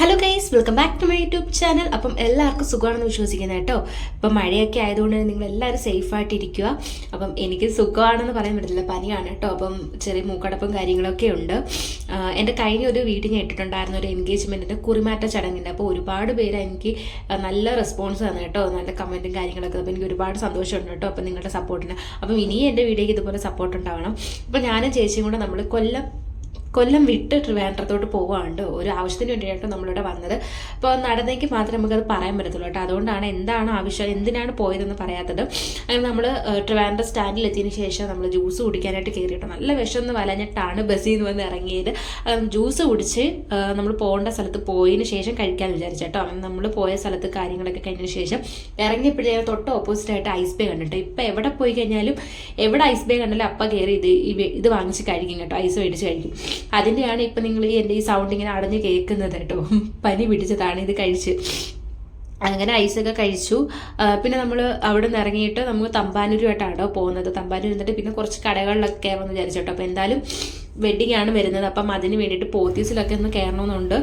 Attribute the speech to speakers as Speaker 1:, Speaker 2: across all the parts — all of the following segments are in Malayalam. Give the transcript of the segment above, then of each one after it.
Speaker 1: Hello guys welcome back to my YouTube channel അപ്പം എല്ലാവർക്കും സുഖമാണെന്ന് വിശ്വസിക്കുന്നത് കേട്ടോ. ഇപ്പം മഴയൊക്കെ ആയതുകൊണ്ട് നിങ്ങൾ എല്ലാവരും സേഫായിട്ട് ഇരിക്കുക അപ്പം എനിക്ക് സുഖമാണെന്ന് പറയാൻ പറ്റില്ല പനിയാണ് കേട്ടോ. അപ്പം ചെറിയ മൂക്കടപ്പും കാര്യങ്ങളൊക്കെ ഉണ്ട്. എന്റെ കഴിഞ്ഞ ഒരു വീഡിയോ ഞാൻ ഒരു എൻഗേജ്മെന്റിന്റെ കുറിമാറ്റ ചടങ്ങിന്റെ അപ്പോൾ ഒരുപാട് പേര് എനിക്ക് നല്ല റെസ്പോൺസ് തന്നു കേട്ടോ. നല്ല കമന്റും കാര്യങ്ങളൊക്കെ. അപ്പോൾ എനിക്ക് ഒരുപാട് സന്തോഷമുണ്ട് കേട്ടോ അപ്പം നിങ്ങളുടെ സപ്പോർട്ടിന് അപ്പം ഇനിയും എന്റെ വീഡിയോയ്ക്ക് ഇതുപോലെ സപ്പോർട്ട് ഉണ്ടാവണം. അപ്പം ഞാനും ചേച്ചിയും കൂടെ നമ്മൾ കൊല്ലം കൊല്ലം വിട്ട് ട്രിവാൻഡ്രത്തോട്ട് പോവാണ്ട് ഒരു ആവശ്യത്തിന് വേണ്ടിയിട്ടോ നമ്മളിവിടെ വന്നത്. അപ്പോൾ നടന്നെങ്കിൽ മാത്രമേ നമുക്കത് പറയാൻ പറ്റത്തുള്ളൂ കേട്ടോ. അതുകൊണ്ടാണ് എന്താണ് ആവശ്യം എന്തിനാണ് പോയതെന്ന് പറയാത്തത്. അങ്ങനെ നമ്മൾ ട്രിവാൻഡ്രം സ്റ്റാൻഡിൽ എത്തിയതിന് ശേഷം നമ്മൾ ജ്യൂസ് കുടിക്കാനായിട്ട് കയറിയിട്ടോ നല്ല വിഷമൊന്ന് വലഞ്ഞിട്ടാണ് ബസ്സിൽ നിന്ന് വന്ന് ഇറങ്ങിയത്. ജ്യൂസ് കുടിച്ച് നമ്മൾ പോകേണ്ട സ്ഥലത്ത് പോയതിന് ശേഷം കഴിക്കാമെന്ന് വിചാരിച്ചു കേട്ടോ. അങ്ങനെ നമ്മൾ പോയ സ്ഥലത്ത് കാര്യങ്ങളൊക്കെ കഴിഞ്ഞതിന് ശേഷം ഇറങ്ങിയപ്പോഴേ തൊട്ട് ഓപ്പോസിറ്റ് ആയിട്ട് ഐസ് ബേ കണ്ടിട്ടോ. ഇപ്പം എവിടെ പോയി കഴിഞ്ഞാലും എവിടെ ഐസ് ബേ കണ്ടാലും അപ്പം കയറി ഇത് ഇത് വാങ്ങിച്ച് കഴിക്കും കേട്ടോ. ഐസ് മേടിച്ച് കഴിക്കും. അതിന്റെയാണ് ഇപ്പം നിങ്ങൾ എന്റെ ഈ സൗണ്ട് ഇങ്ങനെ അടഞ്ഞ് കേൾക്കുന്നത് കേട്ടോ. പനി പിടിച്ചതാണ് ഇത് കഴിച്ച്. അങ്ങനെ ഐസൊക്കെ കഴിച്ചു. പിന്നെ നമ്മൾ അവിടെ നിന്ന് ഇറങ്ങിയിട്ട് നമുക്ക് തമ്പാനൂരുമായിട്ടാണ് പോകുന്നത്. തമ്പാനൂർ എന്നിട്ട് പിന്നെ കുറച്ച് കടകളിലൊക്കെ വന്ന് വിചാരിച്ചു കേട്ടോ. അപ്പോൾ എന്തായാലും വെഡിങ് ആണ് വരുന്നത്. അപ്പം അതിന് വേണ്ടിയിട്ട് പോത്തീസിലൊക്കെ ഒന്ന് കയറണമെന്നുണ്ട്.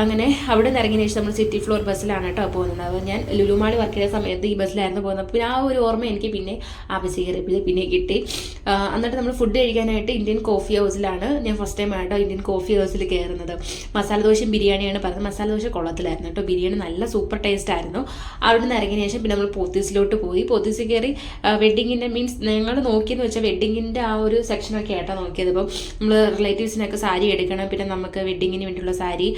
Speaker 1: അങ്ങനെ അവിടെ നിന്ന് ഇറങ്ങിയ ശേഷം നമ്മൾ സിറ്റി ഫ്ലോർ ബസ്സിലാണ് കേട്ടോ പോകുന്നത്. അപ്പോൾ ഞാൻ ലുലുമാളി വർക്ക് ചെയ്ത സമയത്ത് ഈ ബസ്സിലായിരുന്നു പോകുന്നത്. അപ്പോൾ ആ ഒരു ഓർമ്മ എനിക്ക് പിന്നെ ആ ബസ് പിന്നെ കിട്ടി. എന്നിട്ട് നമ്മൾ ഫുഡ് കഴിക്കാനായിട്ട് ഇന്ത്യൻ കോഫി ഹൗസിലാണ് ഞാൻ ഫസ്റ്റ് ടൈം ആയിട്ടോ ഇന്ത്യൻ കോഫി ഹൗസിൽ കയറുന്നത്. മസാല ദോശയും ബിരിയാണിയാണ് പറഞ്ഞത്. മസാല ദോശ കൊള്ളത്തിലായിരുന്നു കേട്ടോ ബിരിയാണി നല്ല സൂപ്പർ ടേസ്റ്റ് ആയിരുന്നു. അവിടെ നിന്ന് ഇറങ്ങിയ ശേഷം പിന്നെ നമ്മൾ പോത്തീസിലോട്ട് പോയി. പോത്തീസിൽ കയറി വെഡിങ്ങിന്റെ മീൻസ് ഞങ്ങൾ നോക്കിയെന്ന് വെച്ചാൽ വെഡിങ്ങിന്റെ ആ ഒരു സെക്ഷനൊക്കെ ആയിട്ടാണ് നോക്കിയത്. ഇപ്പം നമ്മൾ റിലേറ്റീവ്സിനൊക്കെ സാരി എടുക്കണം. പിന്നെ നമുക്ക് വെഡിങ്ങിന് വേണ്ടിയുള്ള സാരി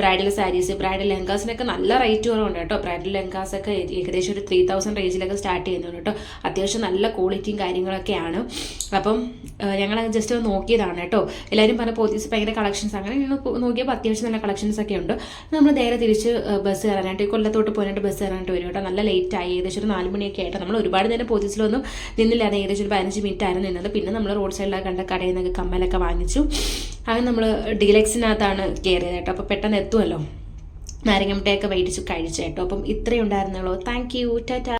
Speaker 1: ബ്രൈഡൽ സാരീസ് ബ്രൈഡൽ ലെങ്കാസിനൊക്കെ നല്ല റേറ്റ് കുറവുണ്ട് കേട്ടോ. ബ്രൈഡൽ ലെങ്കാസൊക്കെ ഏകദേശം ഒരു ത്രീ തൗസൻഡ് റേഞ്ചിലൊക്കെ സ്റ്റാർട്ട് ചെയ്യുന്നുണ്ട് കേട്ടോ. അത്യാവശ്യം നല്ല ക്വാളിറ്റിയും കാര്യങ്ങളൊക്കെയാണ്. അപ്പം ഞങ്ങൾ ജസ്റ്റ് ഒന്ന് നോക്കിയതാണ് കേട്ടോ. എല്ലാവരും പറഞ്ഞ പോത്തീസ് ഭയങ്കര കളക്ഷൻസ് അങ്ങനെ നോക്കിയപ്പോൾ അത്യാവശ്യം നല്ല കളക്ഷൻസ് ഒക്കെ ഉണ്ട്. നമ്മൾ നേരെ തിരിച്ച് ബസ് കയറാനായിട്ട് കൊല്ലത്തോട്ട് പോകാനായിട്ട് ബസ് കയറാനായിട്ട് വരും കേട്ടോ. നല്ല ലേറ്റ് ആയി. ഏകദേശം ഒരു നാല് മണിയൊക്കെ ആയിട്ട്. നമ്മൾ ഒരുപാട് നേരം പോത്തീസിലൊന്നും നിന്നില്ലാതെ ഏകദേശം ഒരു പതിനഞ്ച് മിനിറ്റ് ആയിരുന്നു നിന്നത്. പിന്നെ നമ്മൾ റോഡ് സൈഡിലൊക്കെ കണ്ട കടയിൽ നിന്നൊക്കെ കമ്മലൊക്കെ വാങ്ങിച്ചു. അങ്ങനെ നമ്മൾ ഡീലക്സിനകത്താണ് കയറിയത് കേട്ടോ. അപ്പോൾ പെട്ടെന്ന് എത്തുമല്ലോ നാരങ്ങമുട്ടയൊക്കെ മേടിച്ച് കഴിച്ചു കേട്ടോ. അപ്പം ഇത്രയും ഉണ്ടായിരുന്നുള്ളൂ താങ്ക് യു ടാറ്റ